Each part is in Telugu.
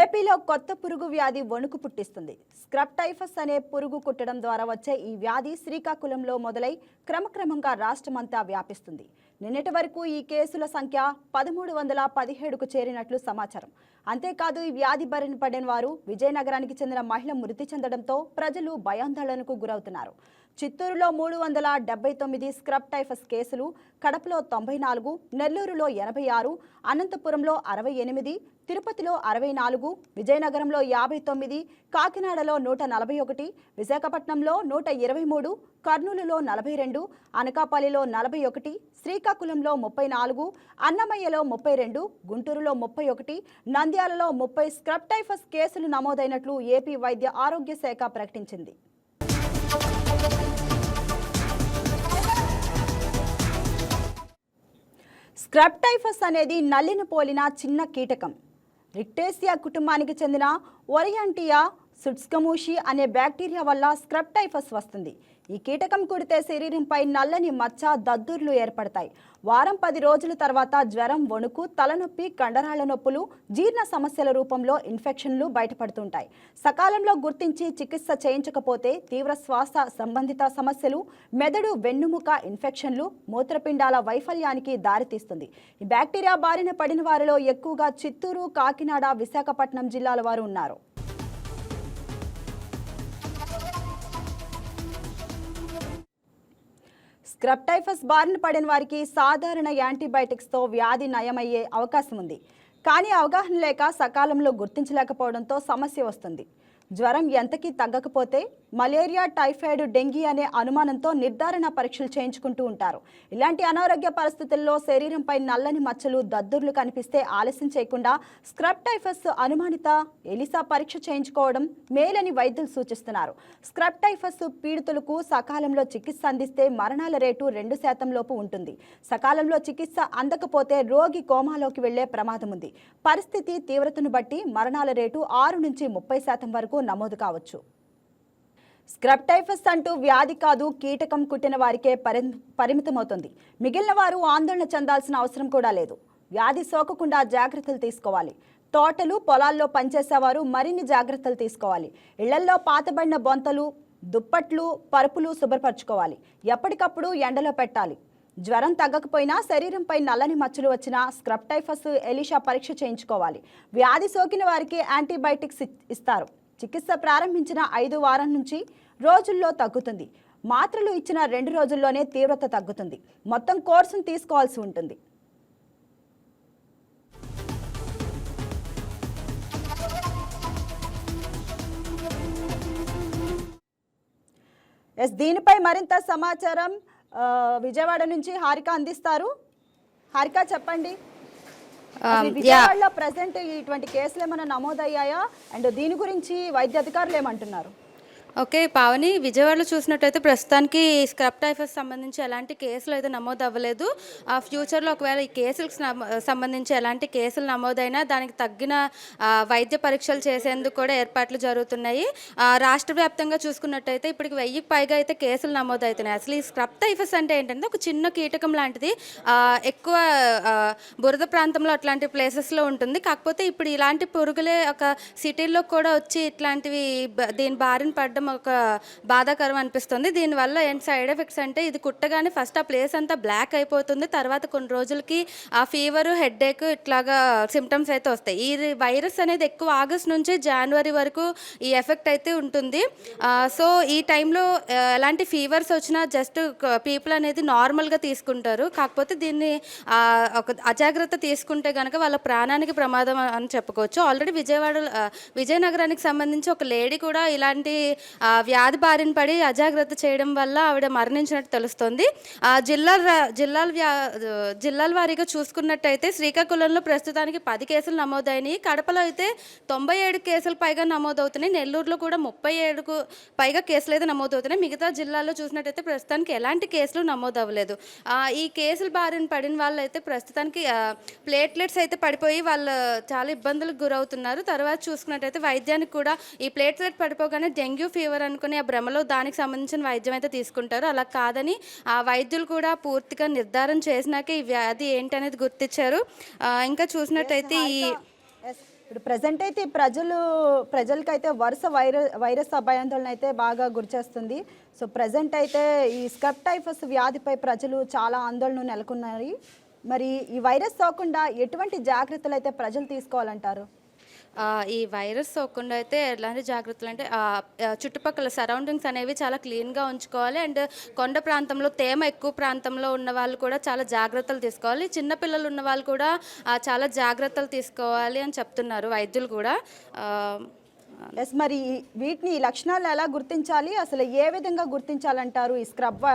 ఏపీలో కొత్త పురుగు వ్యాధి వణుకు పుట్టిస్తుంది. స్క్రబ్ టైఫస్ అనే పురుగు కుట్టడం ద్వారా వచ్చే ఈ వ్యాధి శ్రీకాకుళంలో మొదలై క్రమక్రమంగా రాష్ట్రమంతా వ్యాపిస్తుంది. నిన్నటి వరకు ఈ కేసుల సంఖ్య పదమూడు వందల పదిహేడుకు చేరినట్లు సమాచారం. అంతేకాదు ఈ వ్యాధి బారిన పడిన వారు విజయనగరానికి చెందిన మహిళ మృతి చెందడంతో ప్రజలు భయాందోళనకు గురవుతున్నారు. చిత్తూరులో మూడు వందల డెబ్బై తొమ్మిది స్క్రబ్ టైఫస్ కేసులు కడపలో తొంభై నాలుగు నెల్లూరులో ఎనభై ఆరు అనంతపురంలో అరవై ఎనిమిది తిరుపతిలో అరవై నాలుగు విజయనగరంలో యాభై తొమ్మిది కాకినాడలో నూట నలభై ఒకటి విశాఖపట్నంలో నూట ఇరవై మూడు కర్నూలులో నలభై రెండు అనకాపల్లిలో నలభై ఒకటి శ్రీకాకుళంలో ముప్పై నాలుగు అన్నమయ్యలో ముప్పై రెండు గుంటూరులో ముప్పై ఒకటి నంద్యాలలో ముప్పై స్క్రబ్ టైఫస్ కేసులు నమోదైనట్లు ఏపీ వైద్య ఆరోగ్య శాఖ ప్రకటించింది. స్క్రబ్ టైఫస్ అనేది నల్లిని పోలిన చిన్న కీటకం. రిక్టేసియా కుటుంబానికి చెందిన ఒరియంటియా సుట్స్కమూషి అనే బ్యాక్టీరియా వల్ల స్క్రబ్ టైఫస్ వస్తుంది. ఈ కీటకం కుడితే శరీరంపై నల్లని మచ్చ దద్దుర్లు ఏర్పడతాయి. వారం పది రోజుల తర్వాత జ్వరం వణుకు తలనొప్పి కండరాల నొప్పులు జీర్ణ సమస్యల రూపంలో ఇన్ఫెక్షన్లు బయటపడుతుంటాయి. సకాలంలో గుర్తించి చికిత్స చేయించకపోతే తీవ్ర శ్వాస సంబంధిత సమస్యలు మెదడు వెన్నుముక ఇన్ఫెక్షన్లు మూత్రపిండాల వైఫల్యానికి దారితీస్తుంది. ఈ బ్యాక్టీరియా బారిన పడిన వారిలో ఎక్కువగా చిత్తూరు కాకినాడ విశాఖపట్నం జిల్లాల వారు ఉన్నారు. క్రప్టైఫస్ బారిన పడిన వారికి సాధారణ యాంటీబయాటిక్స్తో వ్యాధి నయమయ్యే అవకాశం ఉంది కానీ అవగాహన లేక సకాలంలో గుర్తించలేకపోవడంతో సమస్య వస్తుంది. జ్వరం ఎంతకీ తగ్గకపోతే మలేరియా టైఫాయిడ్ డెంగీ అనే అనుమానంతో నిర్ధారణ పరీక్షలు చేయించుకుంటూ ఉంటారు. ఇలాంటి అనారోగ్య పరిస్థితుల్లో శరీరంపై నల్లని మచ్చలు దద్దుర్లు కనిపిస్తే ఆలస్యం చేయకుండా స్క్రబ్ టైఫస్ అనుమానిత ఎలిసా పరీక్ష చేయించుకోవడం మేలని వైద్యులు సూచిస్తున్నారు. స్క్రబ్ టైఫస్ పీడితులకు సకాలంలో చికిత్స అందిస్తే మరణాల రేటు రెండు శాతం లోపు ఉంటుంది. సకాలంలో చికిత్స అందకపోతే రోగి కోమాలోకి వెళ్ళే ప్రమాదం ఉంది పరిస్థితి తీవ్రతను బట్టి మరణాల రేటు ఆరు నుంచి ముప్పై శాతం వరకు నమోదు కావచ్చు. స్క్రబ్ టైఫస్ అంటూ వ్యాధి కాదు కీటకం కుట్టిన వారికే పరి పరిమితమవుతుంది. మిగిలిన వారు ఆందోళన చెందాల్సిన అవసరం కూడా లేదు. వ్యాధి సోకకుండా జాగ్రత్తలు తీసుకోవాలి. తోటలు పొలాల్లో పనిచేసేవారు మరిన్ని జాగ్రత్తలు తీసుకోవాలి. ఇళ్ళల్లో పాతబడిన బొంతలు దుప్పట్లు పరుపులు శుభ్రపరచుకోవాలి. ఎప్పటికప్పుడు ఎండలో పెట్టాలి. జ్వరం తగ్గకపోయినా శరీరంపై నల్లని మచ్చలు వచ్చినా స్క్రబ్ టైఫస్ ఎలిషా పరీక్ష చేయించుకోవాలి. వ్యాధి సోకిన వారికి యాంటీబయాటిక్స్ ఇస్తారు. చికిత్స ప్రారంభించిన ఐదు వారం నుంచి రోజుల్లో తగ్గుతుంది. మాత్రలు ఇచ్చిన రెండు రోజుల్లోనే తీవ్రత తగ్గుతుంది. మొత్తం కోర్సును తీసుకోవాల్సి ఉంటుంది. ఎస్ దీనిపై మరింత సమాచారం విజయవాడ నుంచి హారిక అందిస్తారు. హారిక చెప్పండి. విజయవాడలో ప్రజెంట్ ఇటువంటి కేసులు ఏమైనా నమోదయ్యాయా? అండ్ దీని గురించి వైద్య అధికారులు ఏమంటున్నారు? ఓకే పావని విజయవాడలో చూసినట్టయితే ప్రస్తుతానికి స్క్రబ్ టైఫస్ సంబంధించి ఎలాంటి కేసులు అయితే నమోదు అవ్వలేదు ఆ ఫ్యూచర్లో ఒకవేళ ఈ కేసులకు సంబంధించి ఎలాంటి కేసులు నమోదైనా దానికి తగ్గిన వైద్య పరీక్షలు చేసేందుకు కూడా ఏర్పాట్లు జరుగుతున్నాయి. రాష్ట్ర వ్యాప్తంగా చూసుకున్నట్టయితే ఇప్పటికి వెయ్యికి పైగా అయితే కేసులు నమోదవుతున్నాయి అసలు ఈ స్క్రబ్ టైఫస్ అంటే ఏంటంటే ఒక చిన్న కీటకం లాంటిది. ఎక్కువ బురద ప్రాంతంలో అట్లాంటి ప్లేసెస్లో ఉంటుంది. కాకపోతే ఇప్పుడు ఇలాంటి పురుగులే ఒక సిటీల్లో కూడా వచ్చి ఇట్లాంటివి దీని బారిన పడడం ఒక బాధాకరం అనిపిస్తుంది. దీనివల్ల ఏంటి సైడ్ ఎఫెక్ట్స్ అంటే ఇది కుట్టగానే ఫస్ట్ ఆ ప్లేస్ అంతా బ్లాక్ అయిపోతుంది. తర్వాత కొన్ని రోజులకి ఆ ఫీవర్ హెడ్ఏక్ ఇట్లాగా సిమ్టమ్స్ అయితే వస్తాయి. ఈ వైరస్ అనేది ఎక్కువ ఆగస్ట్ నుంచి జనవరి వరకు ఈ ఎఫెక్ట్ అయితే ఉంటుంది. సో ఈ టైంలో ఎలాంటి ఫీవర్స్ వచ్చినా జస్ట్ పీపుల్ అనేది నార్మల్గా తీసుకుంటారు. కాకపోతే దీన్ని ఒక అజాగ్రత్త తీసుకుంటే కనుక వాళ్ళ ప్రాణానికి ప్రమాదం అని చెప్పుకోవచ్చు. ఆల్రెడీ విజయవాడ విజయనగరానికి సంబంధించి ఒక లేడీ కూడా ఇలాంటి వ్యాధి బారిన పడి అజాగ్రత్త చేయడం వల్ల ఆవిడ మరణించినట్టు తెలుస్తుంది. ఆ, జిల్లాల జిల్లాల వ్యా జిల్లాల వారీగా చూసుకున్నట్టయితే శ్రీకాకుళంలో ప్రస్తుతానికి పది కేసులు నమోదైనాయి. కడపలో అయితే తొంభై ఏడు కేసులు పైగా నమోదవుతున్నాయి. నెల్లూరులో కూడా ముప్పై ఏడుకు పైగా కేసులు అయితే నమోదవుతున్నాయి. మిగతా జిల్లాల్లో చూసినట్టయితే ప్రస్తుతానికి ఎలాంటి కేసులు నమోదు అవ్వలేదు ఈ కేసులు బారిన పడిన వాళ్ళు అయితే ప్రస్తుతానికి ప్లేట్లెట్స్ అయితే పడిపోయి వాళ్ళు చాలా ఇబ్బందులకు గురవుతున్నారు. తర్వాత చూసుకున్నట్టయితే వైద్యానికి కూడా ఈ ప్లేట్లెట్ పడిపోగానే డెంగ్యూ ఫీవర్ అనుకుని ఆ భ్రమలో దానికి సంబంధించిన వైద్యం అయితే తీసుకుంటారు. అలా కాదని ఆ వైద్యులు కూడా పూర్తిగా నిర్ధారణ చేసినాకే ఈ వ్యాధి ఏంటనేది గుర్తించారు ఇంకా చూసినట్టయితే ఈ ఇప్పుడు ప్రజెంట్ అయితే ప్రజలు ప్రజలకైతే వరుస వైరస్ వైరస్ భయాందోళన అయితే బాగా గురిచేస్తుంది. సో ప్రజెంట్ అయితే ఈ స్కప్ టైఫస్ వ్యాధిపై ప్రజలు చాలా ఆందోళన నెలకొన్నారు మరి ఈ వైరస్ సోకుండా ఎటువంటి జాగ్రత్తలు అయితే ప్రజలు తీసుకోవాలంటారు? ఈ వైరస్ సోకుండా అయితే ఎలాంటి జాగ్రత్తలు అంటే చుట్టుపక్కల సరౌండింగ్స్ అనేవి చాలా క్లీన్గా ఉంచుకోవాలి. అండ్ కొండ ప్రాంతంలో తేమ ఎక్కువ ప్రాంతంలో ఉన్న వాళ్ళు కూడా చాలా జాగ్రత్తలు తీసుకోవాలి. చిన్నపిల్లలు ఉన్న వాళ్ళు కూడా చాలా జాగ్రత్తలు తీసుకోవాలి అని చెప్తున్నారు వైద్యులు కూడా. ఎస్ మరి వీటిని ఈ లక్షణాలు ఎలా గుర్తించాలి? అసలు ఏ విధంగా గుర్తించాలంటారు? ఈ స్క్రబ్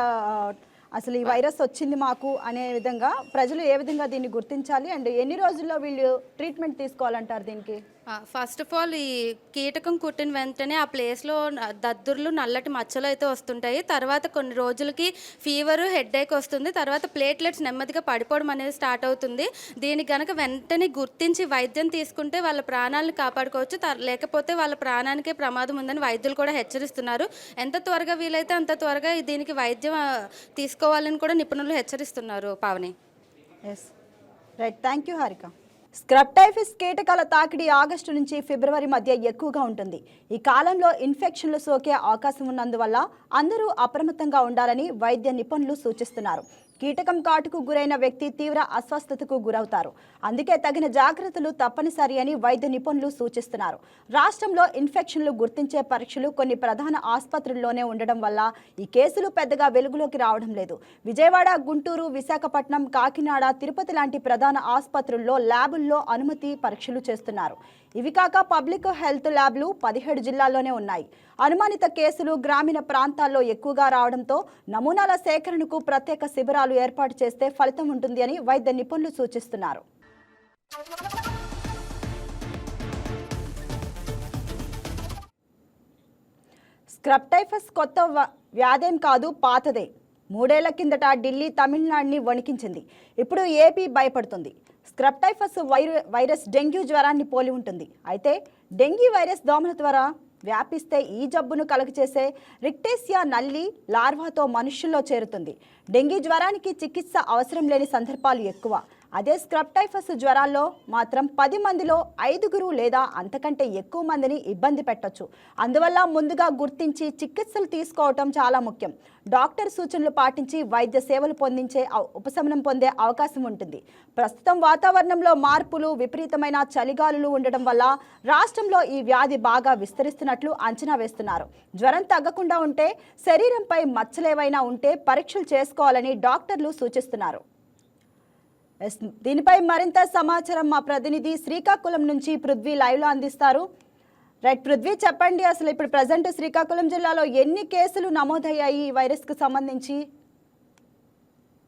అసలు ఈ వైరస్ వచ్చింది మాకు అనే విధంగా ప్రజలు ఏ విధంగా దీన్ని గుర్తించాలి? అండ్ ఎన్ని రోజుల్లో వీళ్ళు ట్రీట్మెంట్ తీసుకోవాలంటారు దీనికి? ఫస్ట్ ఆఫ్ ఆల్ ఈ కీటకం కుట్టిన వెంటనే ఆ ప్లేస్లో దద్దుర్లు నల్లటి మచ్చలు అయితే వస్తుంటాయి. తర్వాత కొన్ని రోజులకి ఫీవరు హెడేక్ వస్తుంది. తర్వాత ప్లేట్లెట్స్ నెమ్మదిగా పడిపోవడం అనేది స్టార్ట్ అవుతుంది. దీనికి గనక వెంటనే గుర్తించి వైద్యం తీసుకుంటే వాళ్ళ ప్రాణాలను కాపాడుకోవచ్చు. త- లేకపోతే వాళ్ళ ప్రాణానికే ప్రమాదం ఉందని వైద్యులు కూడా హెచ్చరిస్తున్నారు. ఎంత త్వరగా వీలైతే అంత త్వరగా దీనికి వైద్యం తీసుకోవాలని కూడా నిపుణులు హెచ్చరిస్తున్నారు Pavani. Yes right thank you Harika స్క్రప్టైఫిస్ కీటకాల తాకిడి ఆగస్టు నుంచి ఫిబ్రవరి మధ్య ఎక్కువగా ఉంటుంది. ఈ కాలంలో ఇన్ఫెక్షన్లు సోకే అవకాశం ఉన్నందువల్ల అందరూ అప్రమత్తంగా ఉండాలని వైద్య నిపుణులు సూచిస్తున్నారు. కీటకం కాటుకు గురైన వ్యక్తి తీవ్ర అస్వస్థతకు గురవుతారు. అందుకే తగిన జాగ్రత్తలు తప్పనిసరి అని వైద్య నిపుణులు సూచిస్తున్నారు. రాష్ట్రంలో ఇన్ఫెక్షన్లు గుర్తించే పరీక్షలు కొన్ని ప్రధాన ఆసుపత్రుల్లోనే ఉండడం వల్ల ఈ కేసులు పెద్దగా వెలుగులోకి రావడం లేదు. విజయవాడ గుంటూరు విశాఖపట్నం కాకినాడ తిరుపతి లాంటి ప్రధాన ఆసుపత్రుల్లో ల్యాబుల్లో అనుమతి పరీక్షలు చేస్తున్నారు. ఇవి కాక పబ్లిక్ హెల్త్ ల్యాబ్లు పదిహేడు జిల్లాల్లోనే ఉన్నాయి. అనుమానిత కేసులు గ్రామీణ ప్రాంతాల్లో ఎక్కువగా రావడంతో నమూనాల సేకరణకు ప్రత్యేక శిబిరాలు ఏర్పాటు చేస్తే ఫలితం ఉంటుంది అని వైద్య నిపుణులు సూచిస్తున్నారు. స్క్రబ్ టైఫస్ కొత్త వ్యాధేం కాదు పాతదే. మూడేళ్ళ కిందట ఢిల్లీ తమిళనాడుని వణికించింది. ఇప్పుడు ఏపీ భయపడుతుంది. స్క్రబ్టైఫస్ వైర వైరస్ డెంగ్యూ జ్వరాన్ని పోలి ఉంటుంది. అయితే డెంగ్యూ వైరస్ దోమల ద్వారా వ్యాపిస్తే ఈ జబ్బును కలుగచేసే రిక్టేసియా నల్లి లార్వాతో మనుష్యుల్లో చేరుతుంది. డెంగ్యూ జ్వరానికి చికిత్స అవసరం లేని సందర్భాలు ఎక్కువ. అదే స్క్రబ్ టైఫస్ జ్వరాల్లో మాత్రం పది మందిలో ఐదుగురు లేదా అంతకంటే ఎక్కువ మందిని ఇబ్బంది పెట్టచ్చు. అందువల్ల ముందుగా గుర్తించి చికిత్సలు తీసుకోవటం చాలా ముఖ్యం. డాక్టర్ సూచనలు పాటించి వైద్య సేవలు పొందించే ఉపశమనం పొందే అవకాశం ఉంటుంది. ప్రస్తుతం వాతావరణంలో మార్పులు విపరీతమైన చలిగాలులు ఉండటం వల్ల రాష్ట్రంలో ఈ వ్యాధి బాగా విస్తరిస్తున్నట్లు అంచనా వేస్తున్నారు. జ్వరం తగ్గకుండా ఉంటే శరీరంపై మచ్చలేవైనా ఉంటే పరీక్షలు చేసుకోవాలని డాక్టర్లు సూచిస్తున్నారు. దీనిపై మరింత సమాచారం మా ప్రతినిధి శ్రీకాకుళం నుంచి పృథ్వీ లైవ్లో అందిస్తారు. రైట్ పృథ్వీ చెప్పండి అసలు ఇప్పుడు ప్రజెంట్ శ్రీకాకుళం జిల్లాలో ఎన్ని కేసులు నమోదయ్యాయి ఈ వైరస్కు సంబంధించి?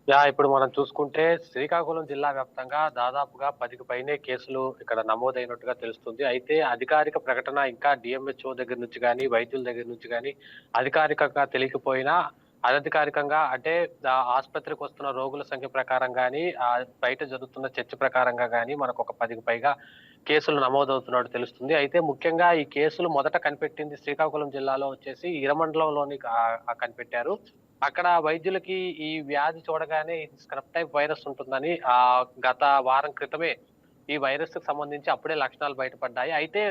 యా ఇప్పుడు మనం చూసుకుంటే శ్రీకాకుళం జిల్లా వ్యాప్తంగా దాదాపుగా పదికి పైనే కేసులు ఇక్కడ నమోదైనట్టుగా తెలుస్తుంది. అయితే అధికారిక ప్రకటన ఇంకా డిఎంహెచ్ఓ దగ్గర నుంచి కానీ వైద్యుల దగ్గర నుంచి కానీ అధికారికంగా తెలియకపోయినా అనధికారికంగా అంటే ఆసుపత్రికి వస్తున్న రోగుల సంఖ్య ప్రకారం కానీ ఆ బయట జరుగుతున్న చర్చ ప్రకారంగా కానీ మనకు ఒక పదికి పైగా కేసులు నమోదవుతున్నట్టు తెలుస్తుంది. అయితే ముఖ్యంగా ఈ కేసులు మొదట కనిపెట్టింది శ్రీకాకుళం జిల్లాలో వచ్చేసి ఇరమండలంలోని కనిపెట్టారు. అక్కడ వైద్యులకి ఈ వ్యాధి చూడగానే ఇది స్క్రప్ టైప్ వైరస్ ఉంటుందని ఆ గత వారం క్రితమే ఈ వైరస్కి సంబంధించి అప్పుడే లక్షణాలు బయటపడ్డాయి. అయితే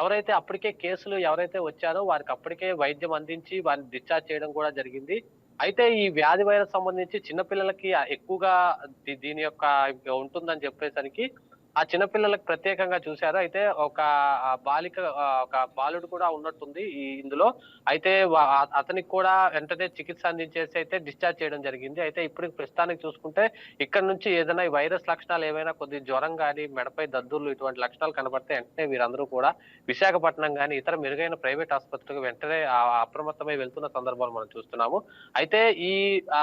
ఎవరైతే అప్పటికే కేసులు ఎవరైతే వచ్చారో వారికి అప్పటికే వైద్యం అందించి వారిని డిశ్చార్జ్ చేయడం కూడా జరిగింది. అయితే ఈ వ్యాధి వైరస్ సంబంధించి చిన్నపిల్లలకి ఎక్కువగా దీని యొక్క ఉంటుందని చెప్పేసరికి ఆ చిన్నపిల్లలకు ప్రత్యేకంగా చూశారు. అయితే ఒక బాలిక ఒక బాలుడు కూడా ఉన్నట్టుంది ఈ ఇందులో. అయితే అతనికి కూడా వెంటనే చికిత్స అందించేసి అయితే డిశ్చార్జ్ చేయడం జరిగింది. అయితే ఇప్పుడు ప్రస్తుతానికి చూసుకుంటే ఇక్కడ నుంచి ఏదైనా ఈ వైరస్ లక్షణాలు ఏమైనా కొద్ది జ్వరం కానీ మెడపై దద్దుర్లు ఇటువంటి లక్షణాలు కనబడితే వెంటనే వీరందరూ కూడా విశాఖపట్నం కానీ ఇతర మెరుగైన ప్రైవేట్ ఆసుపత్రికి వెంటనే అప్రమత్తమై వెళ్తున్న సందర్భాలు మనం చూస్తున్నాము. అయితే ఈ ఆ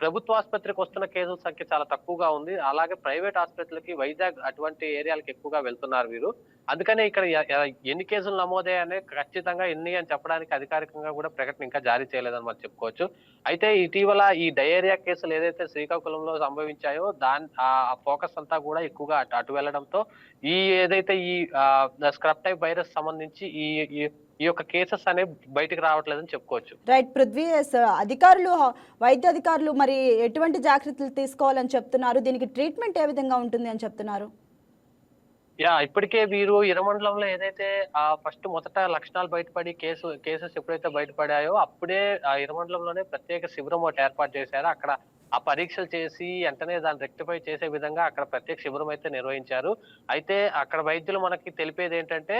ప్రభుత్వ ఆసుపత్రికి వస్తున్న కేసుల సంఖ్య చాలా తక్కువగా ఉంది. అలాగే ప్రైవేట్ ఆసుపత్రులకి వైజాగ్ అటువంటి ఏరియాలకు ఎక్కువగా వెళ్తున్నారు వీరు. అందుకనే ఇక్కడ ఎన్ని కేసులు నమోదయ్యాయనే ఖచ్చితంగా ఎన్ని అని చెప్పడానికి అధికారికంగా కూడా ప్రకటన ఇంకా జారీ చేయలేదని మనం చెప్పుకోవచ్చు. అయితే ఇటీవల ఈ డయేరియా కేసులు ఏదైతే శ్రీకాకుళంలో సంభవించాయో దాని ఆ ఫోకస్ అంతా కూడా ఎక్కువగా అటు అటు వెళ్ళడంతో ఈ ఏదైతే ఈ స్క్రబ్ టైప్ వైరస్ సంబంధించి ఈ ఈ- యొక్క కేసెస్ అనేవి బయటకు రావట్లేదని చెప్పుకోవచ్చు. రైట్ పృథ్వీ అధికారులు వైద్య అధికారులు మరి ఎటువంటి జాగ్రత్తలు తీసుకోవాలని చెప్తున్నారు? దీనికి ట్రీట్మెంట్ ఏ విధంగా ఉంటుంది అని చెప్తున్నారు? యా ఇప్పటికే వీరు ఇరమండలంలో ఏదైతే ఆ ఫస్ట్ మొదట లక్షణాలు బయటపడి కేసు కేసెస్ ఎప్పుడైతే బయటపడాయో అప్పుడే ఆ ఇరమండలంలోనే ప్రత్యేక శిబిరం ఒకటి ఏర్పాటు చేశారు. అక్కడ ఆ పరీక్షలు చేసి వెంటనే దాన్ని రెక్టిఫై చేసే విధంగా అక్కడ ప్రత్యేక శిబిరం అయితే నిర్వహించారు. అయితే అక్కడ వైద్యులు మనకి తెలిపేది ఏంటంటే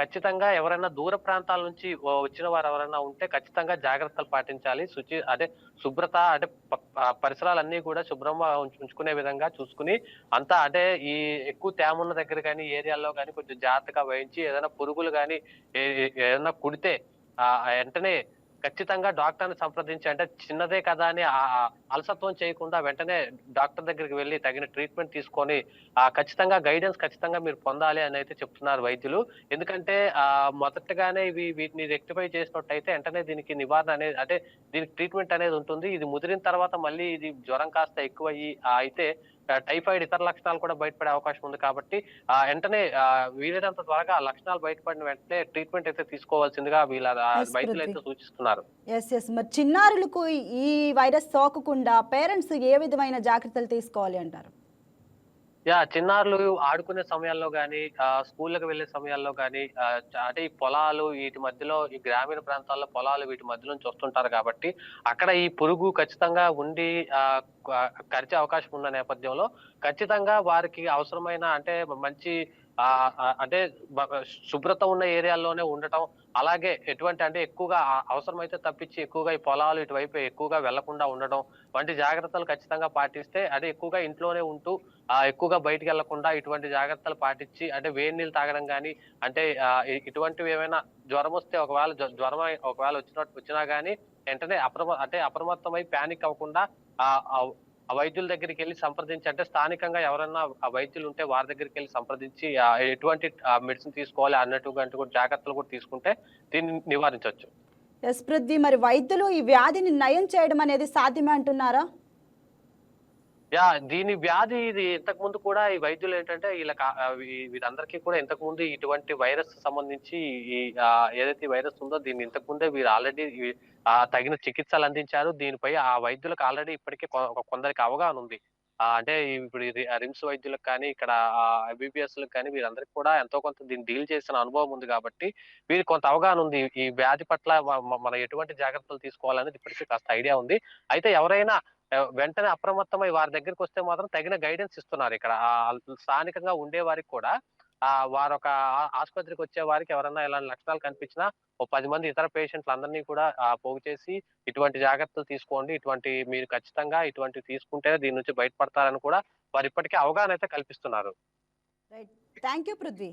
ఖచ్చితంగా ఎవరైనా దూర ప్రాంతాల నుంచి వచ్చిన వారు ఎవరైనా ఉంటే ఖచ్చితంగా జాగ్రత్తలు పాటించాలి. శుచి అదే శుభ్రత అంటే పరిసరాలన్నీ కూడా శుభ్రంగా ఉంచుకునే విధంగా చూసుకుని అంతా అంటే ఈ ఎక్కువ తేమ ఉన్న దగ్గర కానీ ఏరియాల్లో కానీ కొంచెం జాగ్రత్తగా వహించి ఏదైనా పురుగులు కానీ ఏదైనా కుడితే ఆ వెంటనే ఖచ్చితంగా డాక్టర్ని సంప్రదించి అంటే చిన్నదే కదా అని అలసత్వం చేయకుండా వెంటనే డాక్టర్ దగ్గరికి వెళ్ళి తగిన ట్రీట్మెంట్ తీసుకొని ఆ ఖచ్చితంగా గైడెన్స్ ఖచ్చితంగా మీరు పొందాలి అని అయితే చెప్తున్నారు వైద్యులు. ఎందుకంటే ఆ మొదటగానే ఇవి వీటిని రెక్టిఫై చేసినట్టయితే వెంటనే దీనికి నివారణ అనేది అంటే దీనికి ట్రీట్మెంట్ అనేది ఉంటుంది. ఇది ముదిరిన తర్వాత మళ్ళీ ఇది జ్వరం కాస్త ఎక్కువ అయ్యి అయితే టైఫాయిడ్ ఇతర లక్షణాలు కూడా బయటపడే అవకాశం ఉంది కాబట్టి ఆ వెంటనే వీలైనంత త్వరగా లక్షణాలు బయటపడిన వెంటనే ట్రీట్మెంట్ అయితే తీసుకోవాల్సిందిగా వీళ్ళ వైద్యులు అయితే. సూచిస్తున్నారు. ఎస్ ఎస్ మరి చిన్నారులకు ఈ వైరస్ సోకకుండా పేరెంట్స్ ఏ విధమైన జాగ్రత్తలు తీసుకోవాలి అంటారు? యా చిన్నారులు ఆడుకునే సమయాల్లో కానీ స్కూళ్ళకి వెళ్ళే సమయాల్లో కానీ అంటే ఈ పొలాలు వీటి మధ్యలో ఈ గ్రామీణ ప్రాంతాల్లో పొలాలు వీటి మధ్య నుంచి వస్తుంటారు కాబట్టి అక్కడ ఈ పురుగు ఖచ్చితంగా ఉండి ఆ, కరిచే అవకాశం ఉన్న నేపథ్యంలో ఖచ్చితంగా వారికి అవసరమైన అంటే మంచి ఆ అంటే శుభ్రత ఉన్న ఏరియాల్లోనే ఉండటం అలాగే ఎటువంటి అంటే ఎక్కువగా అవసరమైతే తప్పించి ఎక్కువగా ఈ పొలాలు ఇటువైపు ఎక్కువగా వెళ్ళకుండా ఉండడం వంటి జాగ్రత్తలు ఖచ్చితంగా పాటిస్తే అదే ఎక్కువగా ఇంట్లోనే ఉంటూ ఎక్కువగా బయటికి వెళ్ళకుండా ఇటువంటి జాగ్రత్తలు పాటించి అంటే వేడి నీళ్ళు తాగడం కానీ అంటే ఇటువంటివి ఏమైనా జ్వరం వస్తే ఒకవేళ జ్వరం ఒకవేళ వచ్చినట్టు వచ్చినా కానీ వెంటనే అప్రమ అంటే అప్రమత్తమై ప్యానిక్ అవ్వకుండా ఆ వైద్యుల దగ్గరికి వెళ్ళి సంప్రదించి అంటే స్థానికంగా ఎవరన్నా ఆ వైద్యులు ఉంటే వారి దగ్గరికి వెళ్ళి సంప్రదించి ఎటువంటి మెడిసిన్ తీసుకోవాలి అన్నట్టుగా కూడా జాగ్రత్తలు కూడా తీసుకుంటే దీన్ని నివారించవచ్చు. ఎస్ పృథ్వీ మరి వైద్యులు ఈ వ్యాధిని నయం చేయడం అనేది సాధ్యమే అంటున్నారా? యా దీని వ్యాధి ఇది ఇంతకు ముందు కూడా ఈ వైద్యులు ఏంటంటే వీళ్ళకి వీరందరికీ కూడా ఇంతకు ముందు ఇటువంటి వైరస్ సంబంధించి ఈ ఏదైతే వైరస్ ఉందో దీన్ని ఇంతకు ముందే వీరు ఆల్రెడీ తగిన చికిత్సలు అందించారు. దీనిపై ఆ వైద్యులకు ఆల్రెడీ ఇప్పటికే కొ- కొందరికి అవగాహన ఉంది. అంటే ఇప్పుడు రి- రిమ్స్ వైద్యులకు కానీ ఇక్కడ ఎంబీబీఎస్లకు కానీ వీరందరికీ కూడా ఎంతో కొంత దీన్ని డీల్ చేసిన అనుభవం ఉంది కాబట్టి వీరికి కొంత అవగాహన ఉంది. ఈ వ్యాధి పట్ల మన మనం ఎటువంటి జాగ్రత్తలు తీసుకోవాలనేది ఇప్పటికీ కాస్త ఐడియా ఉంది. అయితే ఎవరైనా వెంటనే అప్రమత్తమై వారి దగ్గరికి వస్తే మాత్రం తగిన గైడెన్స్ ఇస్తున్నారు ఇక్కడ. స్థానికంగా ఉండే వారికి కూడా ఆ వారు ఒక ఆసుపత్రికి వచ్చే వారికి ఎవరైనా ఇలాంటి లక్షణాలు కనిపించినా ఓ పది మంది ఇతర పేషెంట్లు అందరినీ కూడా ఆ, పోగు చేసి ఇటువంటి జాగ్రత్తలు తీసుకోండి ఇటువంటి మీరు ఖచ్చితంగా ఇటువంటి తీసుకుంటేనే దీని నుంచి బయటపడతారని కూడా వారు ఇప్పటికే అవగాహన అయితే కల్పిస్తున్నారు. థ్యాంక్ యూ పృథ్వీ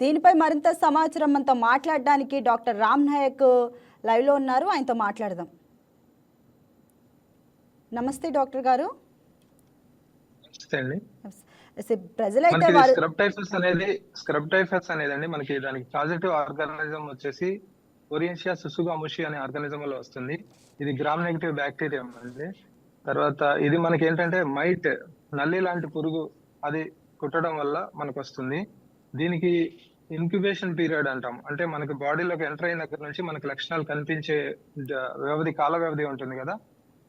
దీనిపై మరింత సమాచారం మనతో మాట్లాడడానికి డాక్టర్ రామ్ నాయక్ లైవ్లో ఉన్నారు. ఆయనతో మాట్లాడదాం. నమస్తే డాక్టర్ గారు. ప్రజలైతే స్క్రబ్ టైఫస్ అనేది స్క్రబ్ టైఫస్ అనేది అండి మనకి దానికి పాజిటివ్ ఆర్గానిజం వచ్చేసి ఒరియంషియా సుసుగాముషి అనే ఆర్గానిజం లో వస్తుంది. ఇది గ్రామ్ నెగిటివ్ బ్యాక్టీరియా అండి. తర్వాత ఇది మనకి ఏంటంటే మైట్ నల్లి లాంటి పురుగు అది కుట్టడం వల్ల మనకు వస్తుంది దీనికి ఇన్క్యుబేషన్ పీరియడ్ అంటాం. అంటే మనకి బాడీలోకి ఎంటర్ అయిన దగ్గర నుంచి మనకి లక్షణాలు కనిపించే వ్యవధి కాల వ్యవధి ఉంటుంది కదా?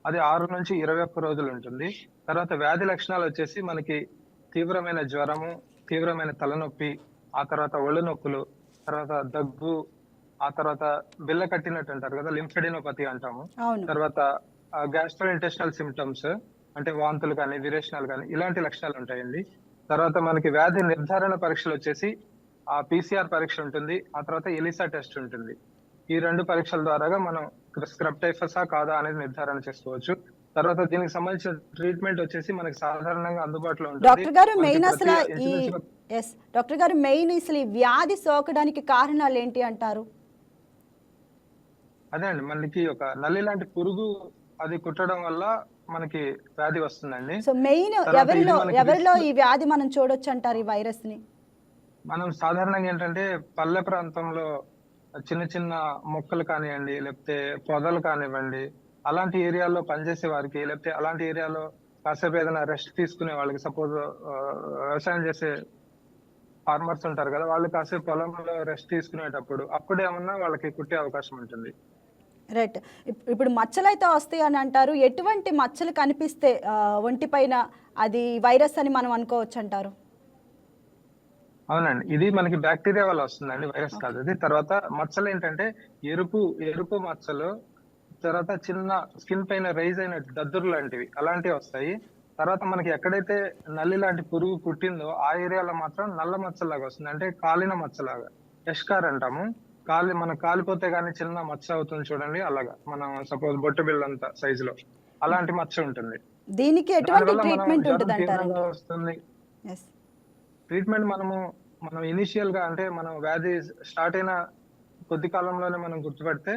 అది ఆరు నుంచి ఇరవై ఒక్క రోజులు ఉంటుంది. తర్వాత వ్యాధి లక్షణాలు వచ్చేసి మనకి తీవ్రమైన జ్వరము తీవ్రమైన తలనొప్పి ఆ తర్వాత ఒళ్ళు నొప్పులు తర్వాత దగ్గు ఆ తర్వాత బిల్ల కట్టినట్టు అంటారు కదా? లింఫెడినోపతి అంటాము. తర్వాత గ్యాస్ట్రో ఇంటెస్టల్ సిమ్టమ్స్ అంటే వాంతులు కానీ విరేచనాలు కానీ ఇలాంటి లక్షణాలు ఉంటాయండి. తర్వాత మనకి వ్యాధి నిర్ధారణ పరీక్షలు వచ్చేసి ఆ పీసీఆర్ పరీక్ష ఉంటుంది. ఆ తర్వాత ఎలిసా టెస్ట్ ఉంటుంది. ఈ రెండు పరీక్షల ద్వారాగా మనం స్క్రబ్ టైఫసా కాదా అనేది నిర్ధారణ చేసుకోవచ్చు. తర్వాత దీనికి సంబంధించిన ట్రీట్మెంట్ వచ్చేసి మనకి సాధారణంగా అందుబాటులో ఉంటుంది. డాక్టర్ గారు మెయిన్ అసలు ఈ insurance లో- ఎస్ డాక్టర్ గారు మెయిన్ అసలు ఈ వ్యాధి సోకడానికి కారణాలు ఏంటి అంటారు? అదే అండి మనకి ఒక నల్లి లాంటి పురుగు అది కుట్టడం వల్ల మనకి వ్యాధి వస్తుందండి. సో మెయిన్ ఎవరిలో ఎవరిలో ఈ వ్యాధి మనం చూడొచ్చు అంటారు ఈ వైరస్ని మనం సాధారణంగా ఏంటంటే పల్లె ప్రాంతంలో చిన్న చిన్న మొక్కలు కానివ్వండి లేకపోతే పొదలు కానివ్వండి అలాంటి ఏరియాలో పనిచేసే వారికి లేకపోతే అలాంటి ఏరియాలో కాసేపు ఏదైనా రెస్ట్ తీసుకునే వాళ్ళకి సపోజ్ వ్యవసాయం చేసే ఫార్మర్స్ ఉంటారు కదా వాళ్ళు కాసేపు పొలంలో రెస్ట్ తీసుకునేటప్పుడు అప్పుడు ఏమన్నా వాళ్ళకి కుట్టే అవకాశం ఉంటుంది. రైట్ ఇప్పుడు మచ్చలు అయితే వస్తాయి అని అంటారు. ఎటువంటి మచ్చలు కనిపిస్తే ఒంటిపైన అది వైరస్ అని మనం అనుకోవచ్చు అంటారు అవునండి. ఇది మనకి బ్యాక్టీరియా వల్ల వస్తుందండి వైరస్ కాదు. అది తర్వాత మచ్చలు ఏంటంటే ఎరుపు ఎరుపు మచ్చలు తర్వాత చిన్న స్కిన్ పైన రైజ్ అయిన దద్దురు లాంటివి అలాంటివి వస్తాయి. తర్వాత మనకి ఎక్కడైతే నల్లి లాంటి పురుగు పుట్టిందో ఆ ఏరియాలో మాత్రం నల్ల మచ్చలాగా వస్తుంది. అంటే కాలిన మచ్చలాగా ఎష్కార్ అంటాము. కాలి మన కాలిపోతే గానీ చిన్న మచ్చ అవుతుంది చూడండి అలాగా. మనం సపోజ్ బొట్టు బిళ్ళ అంత సైజు లో. అలాంటి మచ్చ ఉంటుంది. దీనికి ఎటువంటి ట్రీట్మెంట్ ఉంటుంది వస్తుంది. ట్రీట్మెంట్ మనము మనం ఇనిషియల్గా అంటే మనం వ్యాధి స్టార్ట్ అయిన కొద్ది కాలంలోనే మనం గుర్తుపడితే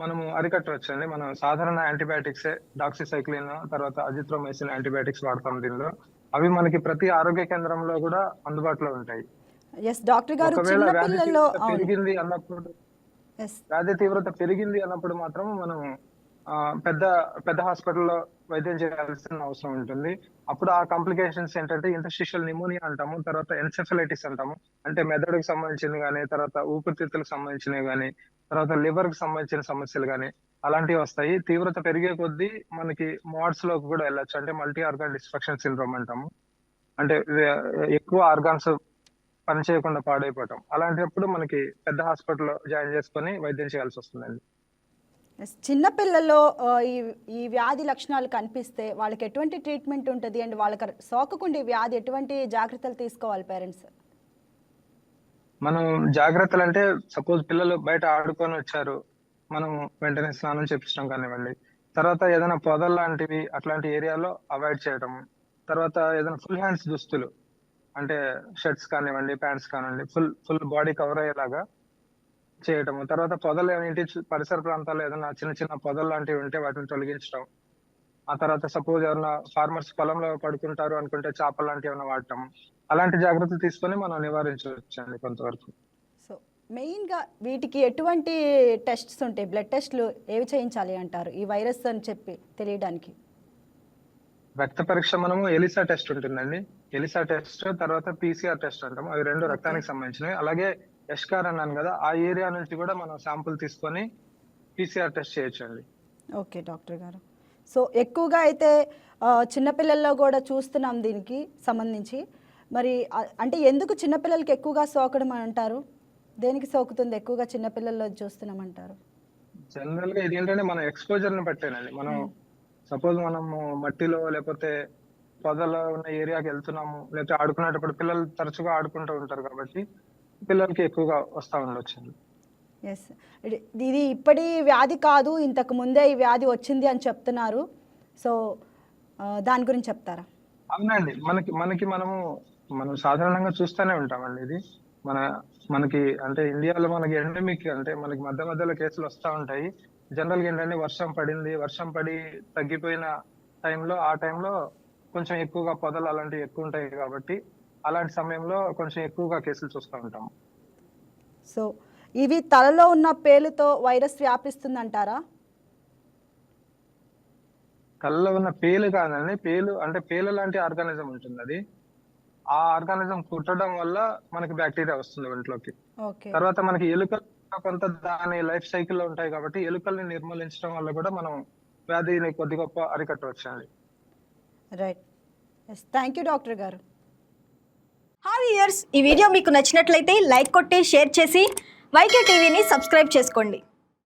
మనము అరికట్టవచ్చండి మనం సాధారణ యాంటీబయాటిక్స్ డాక్సిసైక్లిన్ తర్వాత అజిత్రోమైసిన్ యాంటీబయాటిక్స్ వాడతాం దీనిలో. అవి మనకి ప్రతి ఆరోగ్య కేంద్రంలో కూడా అందుబాటులో ఉంటాయి. ఎస్ డాక్టర్ గారు చిన్న వ్యాధి పిల్లల్లో పెరిగింది అన్నప్పుడు వ్యాధి తీవ్రత పెరిగింది అన్నప్పుడు మాత్రం మనం పెద్ద పెద్ద హాస్పిటల్లో వైద్యం చేయాల్సిన అవసరం ఉంటుంది. అప్పుడు ఆ కాంప్లికేషన్స్ ఏంటంటే ఇంటర్స్టిషియల్ నిమోనియా అంటాము తర్వాత ఎన్సెఫలైటిస్ అంటాము. అంటే మెదడుకు సంబంధించింది కానీ తర్వాత ఊపిరితిత్తులకు సంబంధించినవి కానీ తర్వాత లివర్కి సంబంధించిన సమస్యలు కానీ అలాంటివి వస్తాయి. తీవ్రత పెరిగే కొద్దీ మనకి మార్డ్స్లోకి కూడా వెళ్ళొచ్చు. అంటే మల్టీ ఆర్గాన్ డిస్ట్రక్షన్ సిండ్రోమ్ అంటాము. అంటే ఎక్కువ ఆర్గాన్స్ పనిచేయకుండా పాడైపోవటం. అలాంటప్పుడు మనకి పెద్ద హాస్పిటల్లో జాయిన్ చేసుకొని వైద్యం చేయాల్సి వస్తుందండి. ఎస్ చిన్న పిల్లల్లో ఆ, ఈ ఈ వ్యాధి లక్షణాలు కనిపిస్తే వాళ్ళకి ఎటువంటి ట్రీట్మెంట్ ఉంటుంది? అండ్ వాళ్ళకి సోకకుండా ఈ వ్యాధి ఎటువంటి జాగ్రత్తలు తీసుకోవాలి పేరెంట్స్? మనం జాగ్రత్తలు అంటే సపోజ్ పిల్లలు బయట ఆడుకొని వచ్చారు మనం వెంటనే స్నానం చేపించడం కానివ్వండి. తర్వాత ఏదైనా పొదలు లాంటివి అట్లాంటి ఏరియాలో అవాయిడ్ చేయడం తర్వాత ఏదైనా ఫుల్ హ్యాండ్స్ దుస్తులు అంటే షర్ట్స్ కానివ్వండి ప్యాంట్స్ కానివ్వండి ఫుల్ ఫుల్ బాడీ కవర్ అయ్యేలాగా చేయటము. తర్వాత పొదలు ఏంటి పరిసర ప్రాంతాల్లో ఏదైనా చిన్న చిన్న పొదలు లాంటివి ఉంటే వాటిని తొలగించడం ఆ తర్వాత సపోజ్ ఎవరైనా ఫార్మర్స్ పొలంలో పడుకుంటారు అనుకుంటే చేపలు లాంటివి ఏమైనా వాడటం. అలాంటి జాగ్రత్తలు తీసుకొని మనం నివారించవచ్చండి కొంతవరకు. సో మెయిన్గా వీటికి ఎటువంటి టెస్ట్స్ ఉంటాయి? బ్లడ్ టెస్ట్లు ఏవి చేయించాలి అంటారు? ఈ వైరస్ అని చెప్పి తెలియడానికి. రక్త పరీక్ష మనము ఎలిసా టెస్ట్ ఉంటుందండి. ఎలిసా టెస్ట్ తర్వాత పీసీఆర్ టెస్ట్ అంటాము. అవి రెండు రక్తానికి సంబంధించినవి. అలాగే ఎష్కార్ అన్నాను కదా ఆ ఏరియా నుంచి కూడా మనం శాంపుల్ తీసుకొని పీసీఆర్ టెస్ట్ చేయొచ్చండి. ఓకే డాక్టర్ గారు. సో ఎక్కువగా అయితే చిన్నపిల్లల్లో కూడా చూస్తున్నాం దీనికి సంబంధించి. మరి అంటే ఎందుకు చిన్నపిల్లలకి ఎక్కువగా సోకడం అని అంటారు? దేనికి సోకుతుంది ఎక్కువగా చిన్నపిల్లల్లో చూస్తున్నాం అంటారు? జనరల్గా ఇది ఏంటంటే మనం ఎక్స్పోజర్ని బట్టేనండి. మనం సపోజ్ మనము మట్టిలో లేకపోతే పొదలో ఉన్న ఏరియాకి వెళ్తున్నాము లేకపోతే ఆడుకునేటప్పుడు పిల్లలు తరచుగా ఆడుకుంటూ ఉంటారు కాబట్టి పిల్లలకి ఎక్కువగా వస్తా ఉండొచ్చు. ఎస్ ఇది ఇప్పటి వ్యాధి కాదు ఇంతకు ముందే ఈ వ్యాధి వచ్చింది అని చెప్తున్నారు. సో దాని గురించి చెప్తారా? అవునండి. మనకి మనకి మనము మనం సాధారణంగా చూస్తూనే ఉంటామండి ఇది. మన మనకి అంటే ఇండియాలో మనకి ఎండమిక్ అంటే మనకి మధ్య మధ్యలో కేసులు వస్తూ ఉంటాయి. జనరల్గా ఏంటంటే వర్షం పడింది వర్షం పడి తగ్గిపోయిన టైంలో ఆ టైంలో కొంచెం ఎక్కువగా పొదలు అలాంటివి ఎక్కువ ఉంటాయి కాబట్టి అలాంటి సమయంలో కొంచెం ఎక్కువగా కేసులు చూస్తూ ఉంటాం సో ఇవి తలలో ఉన్న పేలుతో వైరస్ వ్యాపిస్తుందంటారా? కళ్ళలో ఉన్న పేలు కాదండి. పేలు అంటే పేలు లాంటి ఆర్గానిజం ఉంటుంది అది. ఆ ఆర్గానిజం కుట్టడం వల్ల మనకి బ్యాక్టీరియా వస్తుంది ఒంట్లోకి. తర్వాత మనకి ఎలుకలు కొంత దాని లైఫ్ సైకిల్లో ఉంటాయి కాబట్టి ఎలుకల్ని నిర్మూలించడం వల్ల కూడా మనం వ్యాధిని కొద్ది గొప్ప అరికట్టవచ్చు అండి రైట్ థ్యాంక్ యూ డాక్టర్ గారు. హాయ్ ఇయర్స్ ఈ వీడియో మీకు నచ్చినట్లయితే లైక్ కొట్టి షేర్ చేసి వైకే టీవీని సబ్స్క్రైబ్ చేసుకోండి.